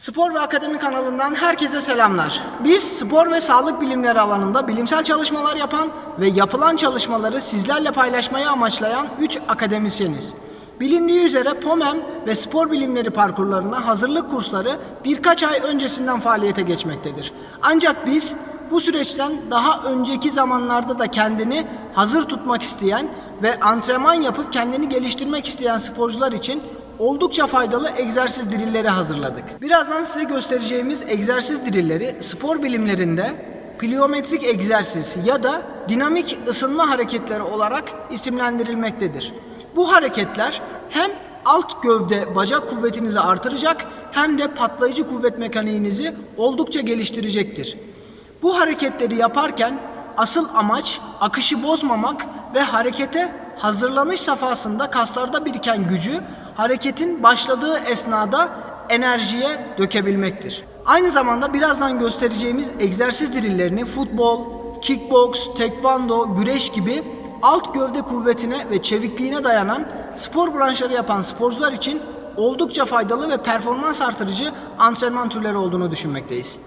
Spor ve Akademi kanalından herkese selamlar. Biz spor ve sağlık bilimleri alanında bilimsel çalışmalar yapan ve yapılan çalışmaları sizlerle paylaşmayı amaçlayan 3 akademisyeniz. Bilindiği üzere POMEM ve spor bilimleri parkurlarına hazırlık kursları birkaç ay öncesinden faaliyete geçmektedir. Ancak biz bu süreçten daha önceki zamanlarda da kendini hazır tutmak isteyen ve antrenman yapıp kendini geliştirmek isteyen sporcular için oldukça faydalı egzersiz dirilleri hazırladık. Birazdan size göstereceğimiz egzersiz dirilleri spor bilimlerinde pliometrik egzersiz ya da dinamik ısınma hareketleri olarak isimlendirilmektedir. Bu hareketler hem alt gövde bacak kuvvetinizi artıracak hem de patlayıcı kuvvet mekaniğinizi oldukça geliştirecektir. Bu hareketleri yaparken asıl amaç akışı bozmamak ve harekete hazırlanış safhasında kaslarda biriken gücü hareketin başladığı esnada enerjiye dökebilmektir. Aynı zamanda birazdan göstereceğimiz egzersiz dirillerini futbol, kickbox, tekvando, güreş gibi alt gövde kuvvetine ve çevikliğine dayanan spor branşları yapan sporcular için oldukça faydalı ve performans artırıcı antrenman türleri olduğunu düşünmekteyiz.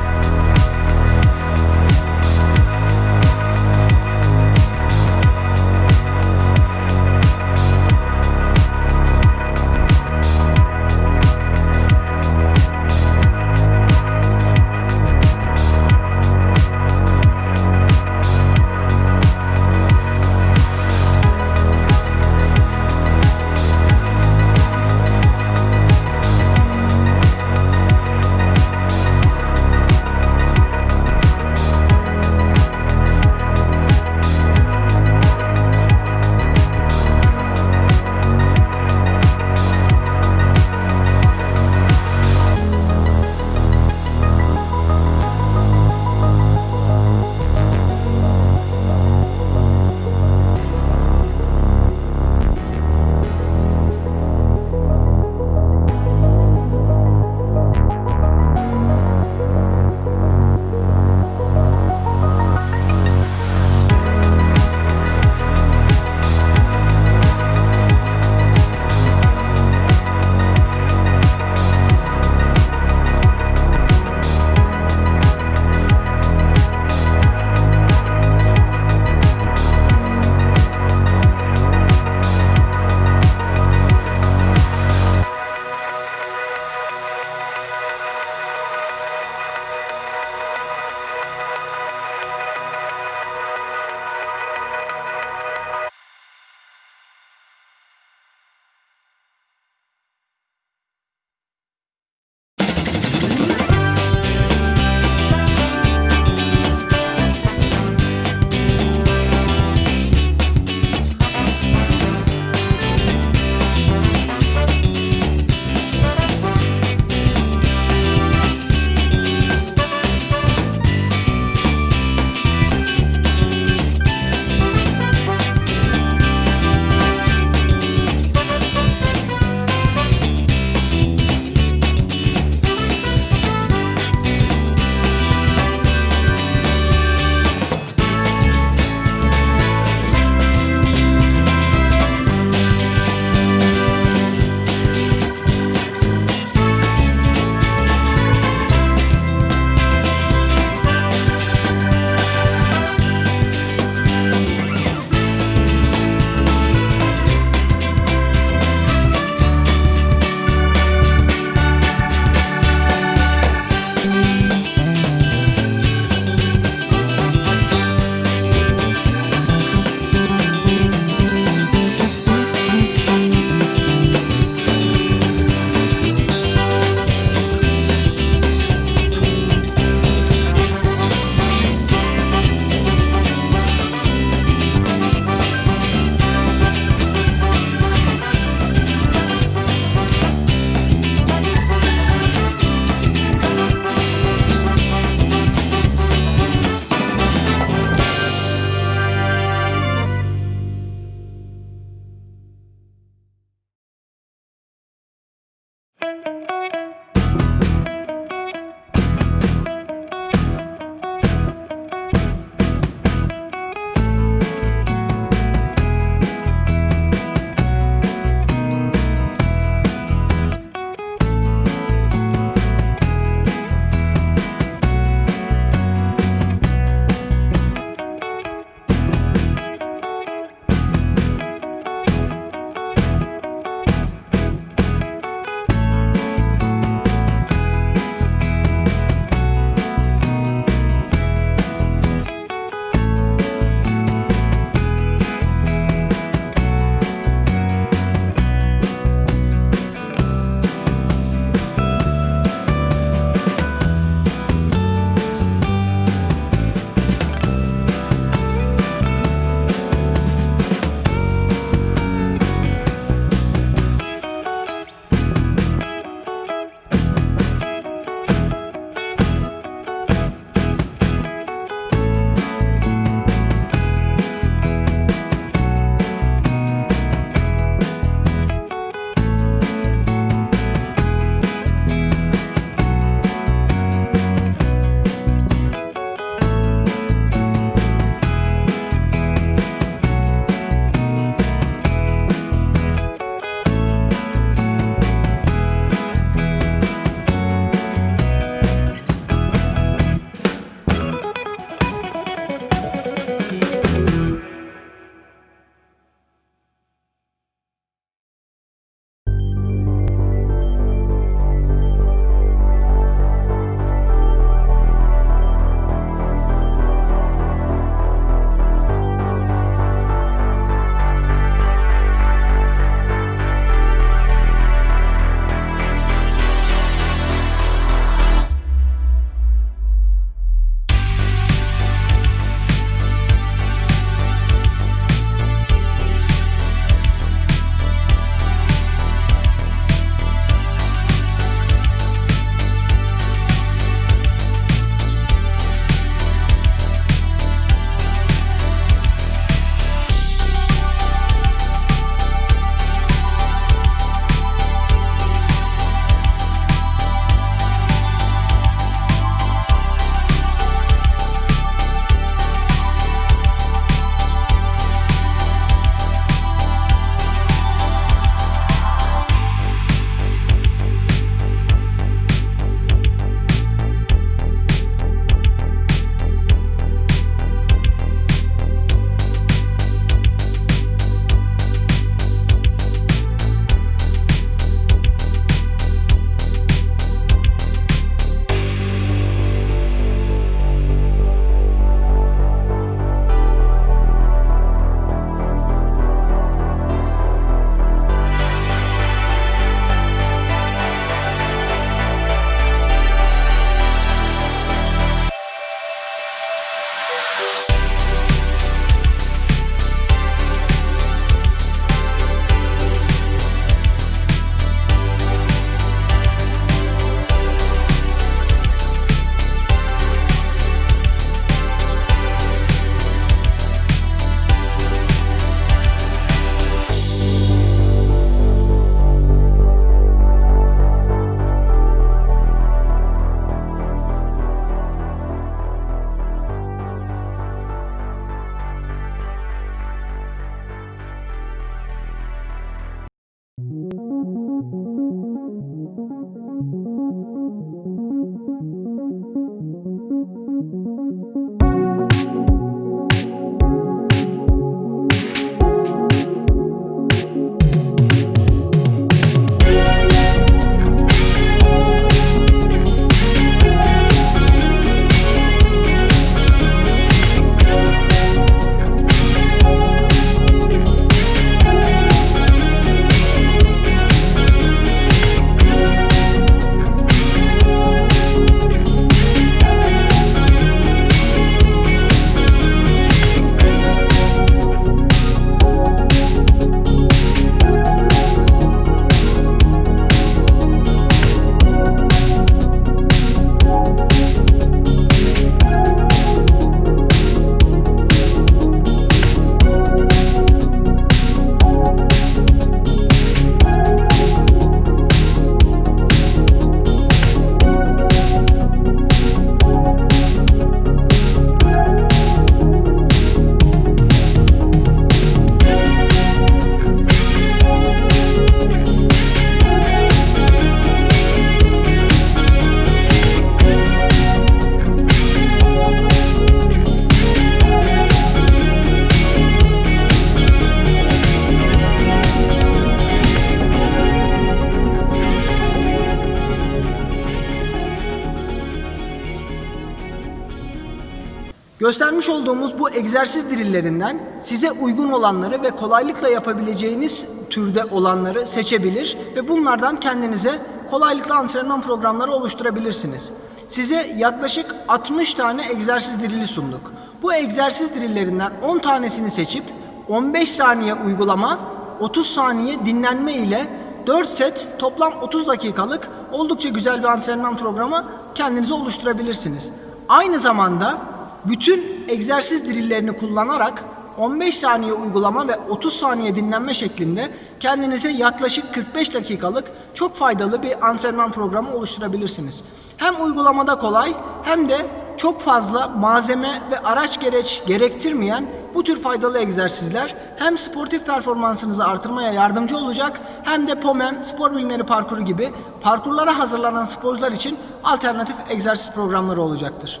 Göstermiş olduğumuz bu egzersiz dirillerinden size uygun olanları ve kolaylıkla yapabileceğiniz türde olanları seçebilir ve bunlardan kendinize kolaylıkla antrenman programları oluşturabilirsiniz. Size yaklaşık 60 tane egzersiz dirili sunduk. Bu egzersiz dirillerinden 10 tanesini seçip 15 saniye uygulama, 30 saniye dinlenme ile 4 set toplam 30 dakikalık oldukça güzel bir antrenman programı kendinize oluşturabilirsiniz. Aynı zamanda bütün egzersiz dirillerini kullanarak 15 saniye uygulama ve 30 saniye dinlenme şeklinde kendinize yaklaşık 45 dakikalık çok faydalı bir antrenman programı oluşturabilirsiniz. Hem uygulamada kolay hem de çok fazla malzeme ve araç gereç gerektirmeyen bu tür faydalı egzersizler hem sportif performansınızı artırmaya yardımcı olacak hem de POMEN, spor bilimleri parkuru gibi parkurlara hazırlanan sporcular için alternatif egzersiz programları olacaktır.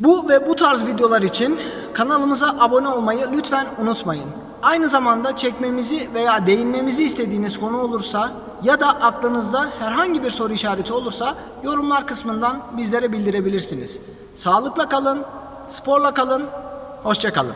Bu ve bu tarz videolar için kanalımıza abone olmayı lütfen unutmayın. Aynı zamanda çekmemizi veya değinmemizi istediğiniz konu olursa ya da aklınızda herhangi bir soru işareti olursa yorumlar kısmından bizlere bildirebilirsiniz. Sağlıkla kalın, sporla kalın, hoşça kalın.